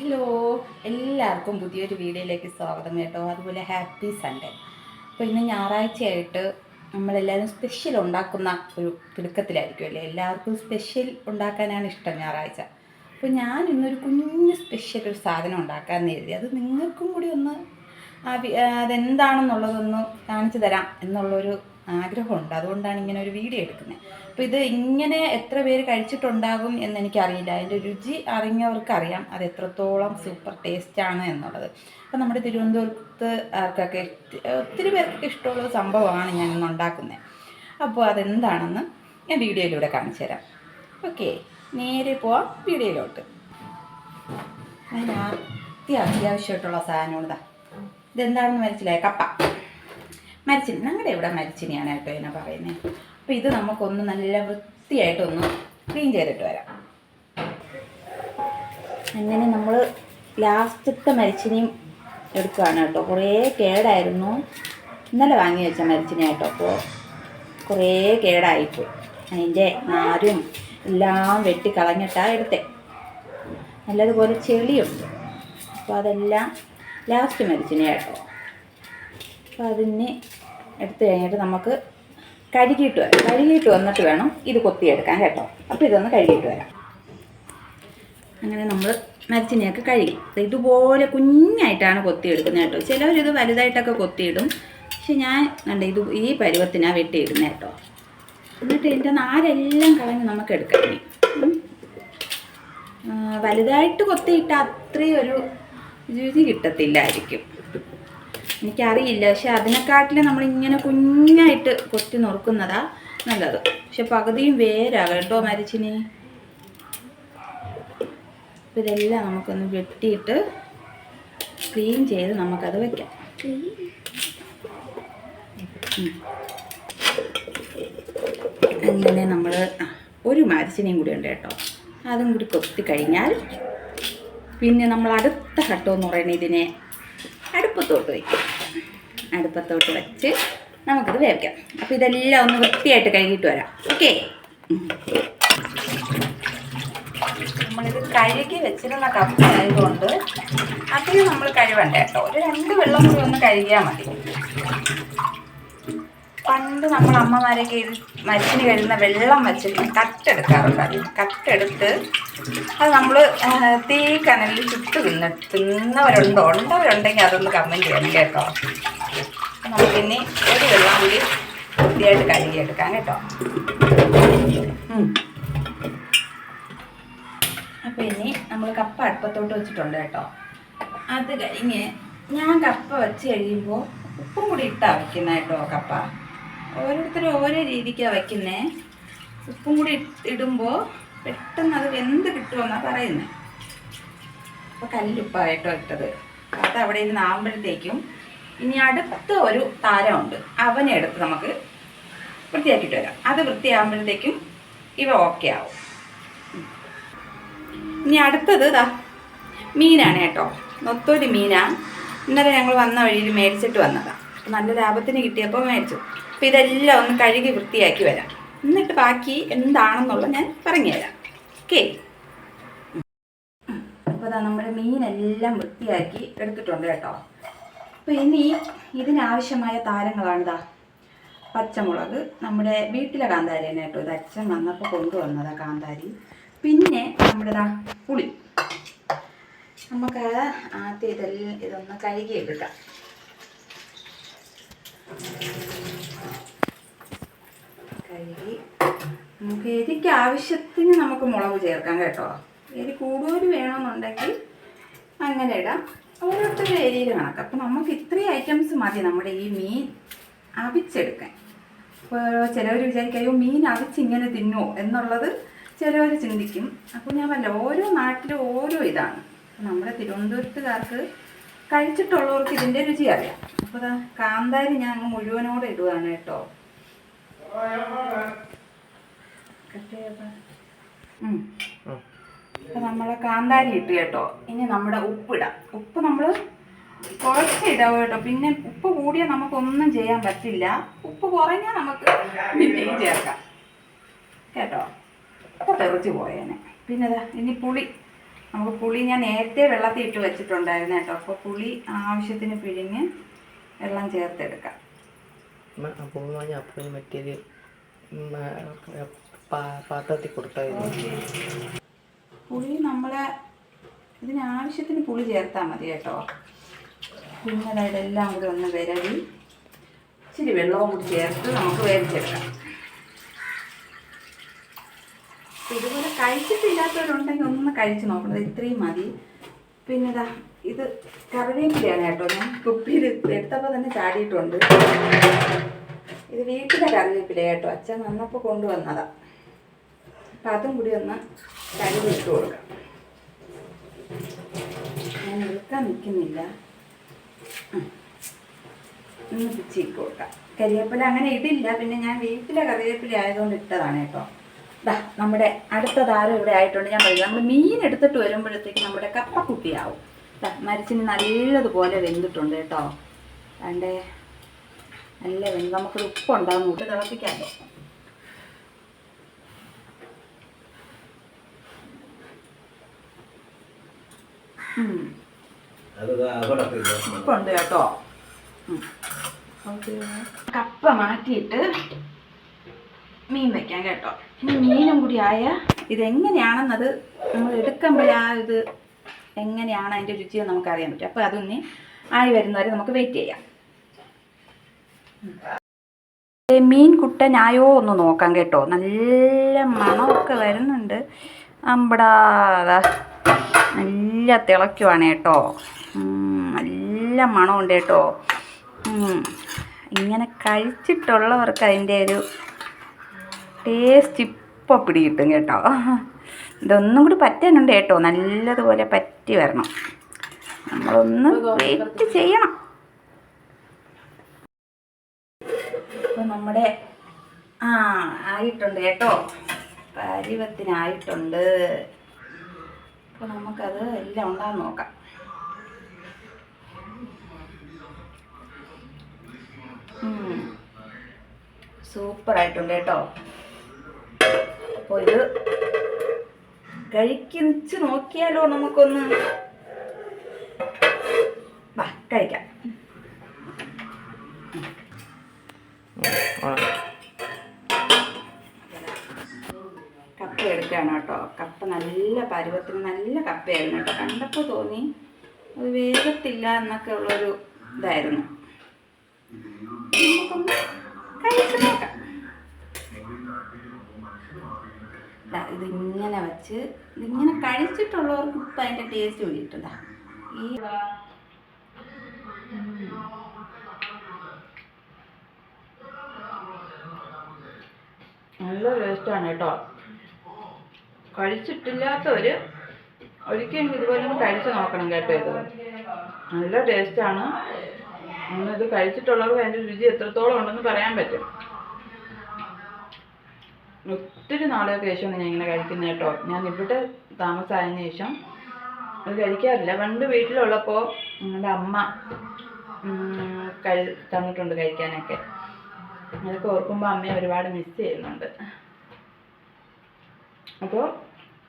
Hello എല്ലാവർക്കും പുതിയൊരു വീഡിയോയിലേക്ക് സ്വാഗതം കേട്ടോ. അതുപോലെ ഹാപ്പി സൺഡേ അപ്പോൾ ഇന്ന് ഞായറാഴ്ചയായിട്ട് നമ്മളെല്ലാവരും സ്പെഷ്യൽ ഉണ്ടാക്കുന്ന ഒരു തിടുക്കത്തിലായിരിക്കും അല്ലേ? എല്ലാവർക്കും സ്പെഷ്യൽ ഉണ്ടാക്കാനാണ് ഇഷ്ടം ഞായറാഴ്ച. അപ്പോൾ ഞാൻ ഇന്നൊരു കുഞ്ഞു സ്പെഷ്യൽ ഒരു സാധനം ഉണ്ടാക്കാമെന്ന് എഴുതി അത് നിങ്ങൾക്കും കൂടി ഒന്ന് അതെന്താണെന്നുള്ളതൊന്ന് കാണിച്ചു തരാം എന്നുള്ളൊരു ആഗ്രഹമുണ്ട്. അതുകൊണ്ടാണ് ഇങ്ങനെ ഒരു വീഡിയോ എടുക്കുന്നത്. അപ്പോൾ ഇത് ഇങ്ങനെ എത്ര പേര് കഴിച്ചിട്ടുണ്ടാകും എന്ന് എനിക്കറിയില്ല അതിന്റെ രുചി അറിഞ്ഞവർക്കറിയാം. അത് എത്രത്തോളം സൂപ്പർ ടേസ്റ്റാണ് എന്നുള്ളത്. അപ്പോൾ നമ്മുടെ തിരുവനന്തപുരത്ത് ആർക്കൊക്കെ ഒത്തിരി പേർക്ക് ഇഷ്ടമുള്ള സംഭവമാണ് ഞാൻ ഇന്ന് ഉണ്ടാക്കുന്നത്. അപ്പോൾ അതെന്താണെന്ന് ഞാൻ വീഡിയോയിലൂടെ കാണിച്ചു തരാം. ഓക്കെ നേരെ പോവാം വീഡിയോയിലോട്ട്. അതിന് അത്യാവശ്യമായിട്ടുള്ള സാധനമാണ് ഇതാ. ഇതെന്താണെന്ന് മനസ്സിലായ? കപ്പ. മരിച്ചിനി ഞങ്ങളുടെ ഇവിടെ മരിച്ചിനിയാണ് കേട്ടോ എന്നെ പറയുന്നത് അപ്പോൾ ഇത് നമുക്കൊന്ന് നല്ല വൃത്തിയായിട്ടൊന്ന് ക്ലീൻ ചെയ്തിട്ട് വരാം. അങ്ങനെ നമ്മൾ ലാസ്റ്റത്തെ മരിച്ചിനിയും എടുക്കുകയാണ് കേട്ടോ. കുറേ കേടായിരുന്നു. ഇന്നലെ വാങ്ങി വെച്ച മരിച്ചിനി കേട്ടോ. അപ്പോൾ കുറേ കേടായിപ്പോയി. അതിന്റെ നാരും എല്ലാം വെട്ടി കളഞ്ഞിട്ടാണ് എടുത്തേ. നല്ലതുപോലെ ചെളിയുണ്ട്. അപ്പോൾ അതെല്ലാം ലാസ്റ്റ് മരിച്ചിനി കേട്ടോ. അപ്പോൾ അതിനെ എടുത്തു കഴിഞ്ഞിട്ട് നമുക്ക് കഴുകിയിട്ട് വരാം. കഴുകിയിട്ട് വന്നിട്ട് വേണം ഇത് കൊത്തിയെടുക്കാൻ കേട്ടോ. അപ്പോൾ ഇതൊന്ന് കഴുകിയിട്ട് വരാം. അങ്ങനെ നമ്മൾ മരച്ചിനെയൊക്കെ കഴുകി. ഇതുപോലെ കുഞ്ഞായിട്ടാണ് കൊത്തിയെടുക്കുന്നത് കേട്ടോ. ചിലവരിത് വലുതായിട്ടൊക്കെ കൊത്തിയിടും. പക്ഷെ ഞാൻ കണ്ട ഇത് ഈ പരുവത്തിനാണ് വെട്ടിയിടുന്നത് കേട്ടോ. എന്നിട്ട് ഇതിന്റെ നാരെല്ലാം കളഞ്ഞ് നമുക്ക് എടുക്കാം വലുതായിട്ട് കൊത്തിയിട്ട് അത്രയും ഒരു രുചി കിട്ടത്തില്ലായിരിക്കും. എനിക്കറിയില്ല. പക്ഷെ അതിനെക്കാട്ടിലും നമ്മളിങ്ങനെ കുഞ്ഞായിട്ട് കൊത്തി നുറുക്കുന്നതാ നല്ലത്. പക്ഷെ പകുതിയും വേരാ കേട്ടോ മരിച്ചിനി. ഇതെല്ലാം നമുക്കൊന്ന് വെട്ടിയിട്ട് ക്ലീൻ ചെയ്ത് നമുക്കത് വെക്കാം. അങ്ങനെ നമ്മൾ ഒരു മരിച്ചിനെയും കൂടി ഉണ്ട് കേട്ടോ. അതും കൂടി കൊത്തി കഴിഞ്ഞാൽ പിന്നെ നമ്മൾ അടുത്ത ഘട്ടം എന്ന് പറയുന്നത് ഇതിനെ അടുപ്പത്തോട്ട് വയ്ക്കും അടുപ്പത്തോട്ട് വെച്ച് നമുക്കിത് വേവിക്കാം. അപ്പോൾ ഇതെല്ലാം ഒന്ന് വൃത്തിയായിട്ട് കഴുകിയിട്ട് വരാം. ഓക്കെ? നമ്മളിത് കഴുകി വെച്ചിരുന്ന കപ്പ് ആയതുകൊണ്ട് അധികം നമ്മൾ കഴുകണ്ട കേട്ടോ. ഒരു രണ്ട് വെള്ളം കൂടി ഒന്ന് കഴുകിയാൽ മതി. പണ്ട് നമ്മൾ അമ്മമാരൊക്കെ മരിച്ചിന് കഴിയുന്ന വെള്ളം വെച്ചിട്ട് കട്ടെടുക്കാറുണ്ട് അതിൽ കട്ടെടുത്ത് അത് നമ്മൾ തീ കനലിൽ ചുട്ട് തിന്ന് തിന്നവരുണ്ടോ? ഉണ്ടവരുണ്ടെങ്കിൽ അതൊന്ന് കമന്റ് ചെയ്യണം കേട്ടോ? നമുക്ക് ഇനി ഒരു വെള്ളം കൂടി വൃത്തിയായിട്ട് കഴുകിയെടുക്കാം കേട്ടോ. അപ്പോൾ ഇനി നമ്മൾ കപ്പ അടുപ്പത്തോട്ട് വെച്ചിട്ടുണ്ട് കേട്ടോ. അത് കഴിഞ്ഞ് ഞാൻ കപ്പ വെച്ച് കഴിയുമ്പോൾ ഉപ്പും കൂടി ഇട്ടാ വയ്ക്കുന്ന കേട്ടോ കപ്പ. ഓരോരുത്തരും ഓരോ രീതിക്കാണ് വയ്ക്കുന്നേ ഉപ്പും കൂടി ഇടുമ്പോൾ പെട്ടെന്ന് അത് വെന്ത് കിട്ടുമെന്നാണ് പറയുന്നത് അപ്പോൾ കല്ലുപ്പായിട്ടോ ഇട്ടത്. അത് അവിടെ ഇരുന്ന് ആകുമ്പോഴത്തേക്കും ഇനി അടുത്ത ഒരു താരമുണ്ട്. അവനെ എടുത്ത് നമുക്ക് വൃത്തിയാക്കിയിട്ട് വരാം. അത് വൃത്തിയാകുമ്പോഴത്തേക്കും ഇവ ഓക്കെ ആവും. ഇനി അടുത്തത് ഇതാ മീനാണ് കേട്ടോ. നൊത്തൊരു മീനാണ് ഇന്നലെ ഞങ്ങൾ വന്ന വഴിയിൽ മേടിച്ചിട്ട് വന്നതാണ് നല്ല ലാഭത്തിന് കിട്ടിയപ്പോൾ മേടിച്ചു. അപ്പോൾ ഇതെല്ലാം ഒന്ന് കഴുകി വൃത്തിയാക്കി വരാം. എന്നിട്ട് ബാക്കി എന്താണെന്നുള്ളത് ഞാൻ പറഞ്ഞുതരാം. ഓക്കെ അപ്പോൾ അതാ നമ്മുടെ മീനെല്ലാം വൃത്തിയാക്കി എടുത്തിട്ടുണ്ട് കേട്ടോ. അപ്പോൾ ഇനി ഇതിനാവശ്യമായ താരങ്ങളാണിതാ പച്ചമുളക് നമ്മുടെ വീട്ടിലെ കാന്താരി തന്നെ കേട്ടോ. ഇത് അച്ഛൻ വന്നപ്പോൾ കൊണ്ടുവന്നതാ കാന്താരി. പിന്നെ നമ്മുടെതാ പുളി. നമുക്ക് ആദ്യം ഇതെല്ലാം ഇതൊന്ന് കഴുകി എടുക്കാം കഴുകി. നമുക്ക് എരിക്ക് ആവശ്യത്തിന് നമുക്ക് മുളക് ചേർക്കാം കേട്ടോ. എരി കൂടുതൽ വേണമെന്നുണ്ടെങ്കിൽ അങ്ങനെ ഇടാം. ഓരോരുത്തരുടെ എരിയിൽ കണക്ക്. അപ്പം നമുക്ക് ഇത്രയും ഐറ്റംസ് മതി നമ്മുടെ ഈ മീൻ അവിച്ചെടുക്കാൻ. ഇപ്പോൾ ചിലവർ വിചാരിക്കും മീൻ അവിച്ചിങ്ങനെ തിന്നുമോ എന്നുള്ളത് ചിലവർ ചിന്തിക്കും. അപ്പോൾ ഞാൻ പറഞ്ഞ ഓരോ നാട്ടിലും ഓരോ ഇതാണ്. നമ്മുടെ തിരുവനന്തപുരത്തുകാർക്ക് കഴിച്ചിട്ടുള്ളവർക്ക് ഇതിന്റെ രുചി അറിയാം. അപ്പോൾ കാന്താരി ഞാൻ അങ്ങ് മുഴുവനോടെ ഇടുകയാണ് കേട്ടോ. നമ്മളെ കാന്താരി ഇട്ട് കേട്ടോ. ഇനി നമ്മുടെ ഉപ്പിടാം. ഉപ്പ് നമ്മൾ കുറച്ച് ഇടാവും കേട്ടോ. പിന്നെ ഉപ്പ് കൂടിയാൽ നമുക്കൊന്നും ചെയ്യാൻ പറ്റില്ല. ഉപ്പ് കുറഞ്ഞാൽ നമുക്ക് പിന്നെയും ചേർക്കാം. കേട്ടോ? അപ്പോൾ തെറിച്ച് പോയേനെ. പിന്നെ ഇനി പുളി. നമുക്ക് പുളി ഞാൻ നേരത്തെ വെള്ളത്തിൽ ഇട്ട് വെച്ചിട്ടുണ്ടായിരുന്നു കേട്ടോ. അപ്പോൾ പുളി ആവശ്യത്തിന് പിഴിഞ്ഞ് വെള്ളം ചേർത്തെടുക്കാം. അപ്പോൾ അപ്പൂന് പാ- പാത്രത്തിൽ കൊടുത്തായിരുന്നു. പുളി നമ്മളെ ഇതിനാവശ്യത്തിന് പുളി ചേർത്താൽ മതി കേട്ടോ. പിന്നെ ഇതെല്ലാം കൂടി ഒന്ന് വിരവി. ഇച്ചിരി വെള്ളവും കൂടി ചേർത്ത് നമുക്ക് വേവിച്ചെടുക്കാം. ഇതുപോലെ കഴിച്ചിട്ടില്ലാത്തവരുണ്ടെങ്കിൽ ഒന്ന് കഴിച്ച് നോക്കണം. ഇത് ഇത്രയും മതി. പിന്നെ ഇതാ കറിവേപ്പിലയാണ് കേട്ടോ ഞാൻ കുപ്പിയിൽ എടുത്തപ്പോൾ തന്നെ ചാടിയിട്ടുണ്ട്. ഇത് വീട്ടിലെ കറിവേപ്പില കേട്ടോ. അച്ഛൻ വന്നപ്പോൾ കൊണ്ടുവന്നതാ. അപ്പം അതും കൂടി ഒന്ന് കഴുകി ഇട്ട് കൊടുക്കാം. ഞാൻ എടുക്കാൻ നിൽക്കുന്നില്ല. ഒന്ന് പിച്ചിട്ട് കൊടുക്കാം. കരിവേപ്പില അങ്ങനെ ഇടില്ല. പിന്നെ ഞാൻ വീട്ടിലെ കറിവേപ്പില ആയതുകൊണ്ട് ഇട്ടതാണ് കേട്ടോ. ദാ നമ്മുടെ അടുത്ത താരം ഇവിടെ ആയിട്ടുണ്ട്. ഞാൻ പറയുന്നത് നമ്മൾ മീൻ എടുത്തിട്ട് വരുമ്പോഴത്തേക്ക് നമ്മുടെ കപ്പക്കുട്ടിയാവും. ദാ മരിച്ചിന് നല്ലതുപോലെ വെന്തിട്ടുണ്ട് കേട്ടോ. അണ്ടേ നല്ല വെന്ത്. നമുക്കൊരു ഉപ്പുണ്ടാകും കൂട്ട് തിളപ്പിക്കാമല്ലോ. ഉപ്പുണ്ട് കേട്ടോ. കപ്പ മാറ്റിയിട്ട് മീൻ വെക്കാം കേട്ടോ. ഇനി മീനും കൂടി ആയ ഇതെങ്ങനെയാണെന്നത് നമ്മൾ എടുക്കുമ്പോഴാ ഇത് എങ്ങനെയാണ് അതിന്റെ രുചിയെന്ന് നമുക്ക് അറിയാൻ പറ്റും. അപ്പോൾ അതൊന്ന് ആയി വരുന്നവരെ നമുക്ക് വെയിറ്റ് ചെയ്യാം. മീൻ കുട്ടനായോ ഒന്ന് നോക്കാം കേട്ടോ. നല്ല മണമൊക്കെ വരുന്നുണ്ട്. അമ്പടാ നല്ല തിളയ്ക്കുവാണ് കേട്ടോ. നല്ല മണമുണ്ട് കേട്ടോ. ഇങ്ങനെ കഴിച്ചിട്ടുള്ളവർക്ക് അതിന്റെ ഒരു ടേസ്റ്റ് ഇപ്പോൾ പിടി കിട്ടും. കേട്ടോ ഇതൊന്നും കൂടി പറ്റാനുണ്ട് കേട്ടോ. നല്ലതുപോലെ പറ്റി വരണം. നമ്മളൊന്ന് വെയിറ്റ് ചെയ്യണം. അപ്പോൾ നമ്മുടെ ആ ആയിട്ടുണ്ട് കേട്ടോ. പരുവത്തിനായിട്ടുണ്ട്. അപ്പോൾ നമുക്കത് എല്ലാം ഉണ്ടാകാൻ നോക്കാം. സൂപ്പറായിട്ടുണ്ട് കേട്ടോ. അപ്പോൾ ഇത് കഴിക്കിച്ച് നോക്കിയാലോ നമുക്കൊന്ന്? വാ കഴിക്കാം. കപ്പ എടുക്കുകയാണ് കേട്ടോ. കപ്പ നല്ല പരുവത്തിന് നല്ല കപ്പയായിരുന്നു കേട്ടോ. കണ്ടപ്പോൾ തോന്നി അത് വേഗത്തില്ല എന്നൊക്കെ ഉള്ളൊരു ഇതായിരുന്നു. നമുക്കൊന്ന് കഴിച്ച് നോക്കാം ദാ ഇതിങ്ങനെ വെച്ച് ഇതിങ്ങനെ കഴിച്ചിട്ടുള്ളവർക്ക് ഇപ്പം അതിന്റെ ടേസ്റ്റ് പിടിയിട്ടുണ്ടാ ഈ നല്ല ടേസ്റ്റാണ് കേട്ടോ. കഴിച്ചിട്ടില്ലാത്തവർ ഒരിക്കലും ഇതുപോലെ ഒന്ന് കഴിച്ച് നോക്കണം കേട്ടോ ഇത്. നല്ല ടേസ്റ്റാണ് ഇത് കഴിച്ചിട്ടുള്ളവർക്ക് അതിന്റെ രുചി എത്രത്തോളം ഉണ്ടെന്ന് പറയാൻ പറ്റും. ഒത്തിരി നാളുകൾക്ക് ശേഷമാണ് ഞാൻ ഇങ്ങനെ കഴിക്കുന്നത് കേട്ടോ. ഞാൻ ഇവിടെ താമസമായതിനു ശേഷം അത് കഴിക്കാറില്ല. പണ്ട് വീട്ടിലുള്ളപ്പോൾ ഞങ്ങളുടെ അമ്മ കഴി തന്നിട്ടുണ്ട് കഴിക്കാനൊക്കെ. അതൊക്കെ ഓർക്കുമ്പോൾ അമ്മയെ ഒരുപാട് മിസ് ചെയ്യുന്നുണ്ട്. അപ്പോൾ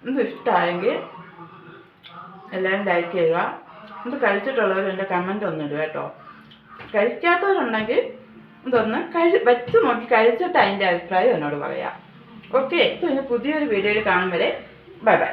ഇത് ഇഷ്ടമായെങ്കിൽ എല്ലാവരും ലൈക്ക് ചെയ്യുക. ഇത് കഴിച്ചിട്ടുള്ളവർ എന്റെ കമന്റ് ഒന്ന് ഇടുക കേട്ടോ. കഴിക്കാത്തവരുണ്ടെങ്കിൽ ഇതൊന്ന് കഴി വെച്ച് നോക്കി കഴിച്ചിട്ട് അതിന്റെ അഭിപ്രായം എന്നോട് പറയാം. ഓക്കെ? പിന്നെ പുതിയൊരു വീഡിയോയിൽ കാണും വരെ. Bye bye.